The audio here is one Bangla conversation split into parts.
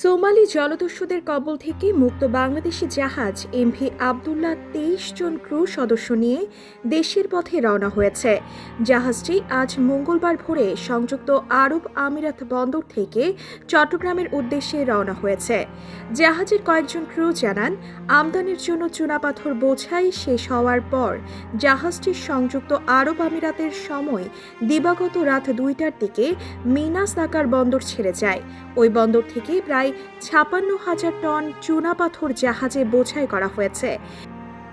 সোমালি জলদস্যুদের কবল থেকে মুক্ত বাংলাদেশি জাহাজ এমভি আবদুল্লাহ তেইশ জন ক্রু সদস্য নিয়ে দেশের পথে রওনা হয়েছে। জাহাজটি আজ মঙ্গলবার ভোরে সংযুক্ত আরব আমিরাত বন্দর থেকে চট্টগ্রামের উদ্দেশ্যে রওনা হয়েছে। জাহাজের কয়েকজন ক্রু জানান, আমদানির জন্য চুনাপাথর বোঝাই শেষ হওয়ার পর জাহাজটি সংযুক্ত আরব আমিরাতের সময় দিবাগত রাত দুইটার দিকে মিনাস আকার বন্দর ছেড়ে যায়। ওই বন্দর থেকে প্রায় ছাপান্ন হাজার টন চুনাপাথর জাহাজে বোঝাই করা হয়েছে।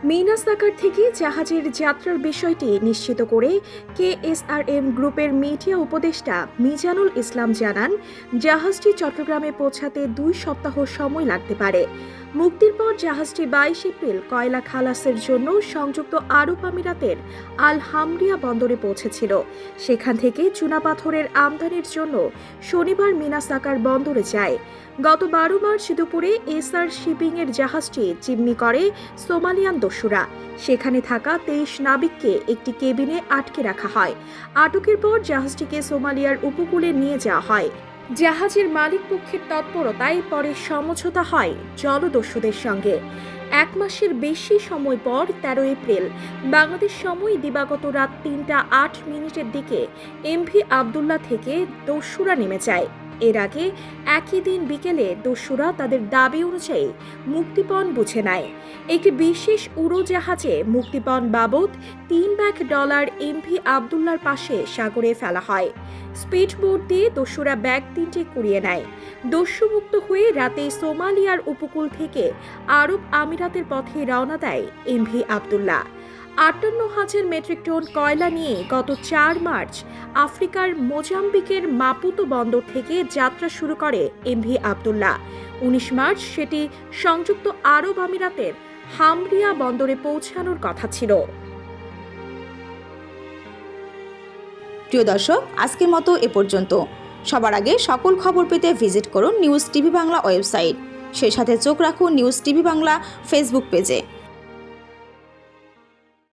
মিনাস আকার থেকে জাহাজের যাত্রার বিষয়টি নিশ্চিত করে কেএসআরএম গ্রুপের মিডিয়া উপদেষ্টা মিজানুল ইসলাম জানান, জাহাজটি চট্টগ্রামে পৌঁছাতে দুই সপ্তাহ সময় লাগতে পারে। মুক্তির পর জাহাজটি বাইশ এপ্রিল কয়লা খালাসের জন্য সংযুক্ত আরব আমিরাতের আল হামরিয়া বন্দরে পৌঁছেছিল। সেখান থেকে চুনাপাথরের আমদানির জন্য শনিবার মিনাসাকার বন্দরে যায়। গত বারো মার্চ দুপুরে এসআর শিপিং এর জাহাজটি জিম্মি করে সোমালিয়ান দস্যুরা সেখানে থাকা তেইশ নাবিককে একটি কেবিনে আটকে রাখা হয়। আটকের পর জাহাজটিকে সোমালিয়ার উপকূলে নিয়ে যাওয়া হয়। জাহাজের মালিক পক্ষের তৎপরতায় পরে সমঝোতা হয় জলদস্যুদের সঙ্গে। এক মাসের বেশি সময় পর তেরো এপ্রিল, বাংলাদেশ সময় দিবাগত রাত তিনটা আট মিনিটের দিকে এমভি আবদুল্লাহ থেকে দস্যুরা নেমে যায়। এর আগে একই দিন বিকেলে দস্যুরা তাদের দাবি অনুযায়ী মুক্তিপণ বুঝে নেয়। একটি বিশেষ উড়োজাহাজে মুক্তিপণ বাবদ তিন লাখ ডলার এমভি আবদুল্লার পাশে সাগরে ফেলা হয়। স্পিড বোট দিয়ে দস্যুরা ব্যাগ তিনটে কুড়িয়ে নেয়। দস্যুমুক্ত হয়ে রাতে সোমালিয়ার উপকূল থেকে আরব আমিরাতের পথে রওনা দেয় এমভি আবদুল্লাহ। আটান্ন হাজার মেট্রিক টন কয়লা নিয়ে গত চার মার্চ আফ্রিকার মোজাম্বিকের মাপুতো বন্দর থেকে যাত্রা শুরু করে এমভি আবদুল্লাহ। উনিশ মার্চ সেটি সংযুক্ত আরব আমিরাতের হামরিয়া বন্দরে পৌঁছানোর কথা ছিল। প্রিয় দর্শক, আজকের মতো এ পর্যন্ত। সবার আগে সকল খবর পেতে ভিজিট করুন নিউজ টিভি বাংলা ওয়েবসাইট। সেই সাথে চোখ রাখুন নিউজ টিভি বাংলা ফেসবুক পেজে।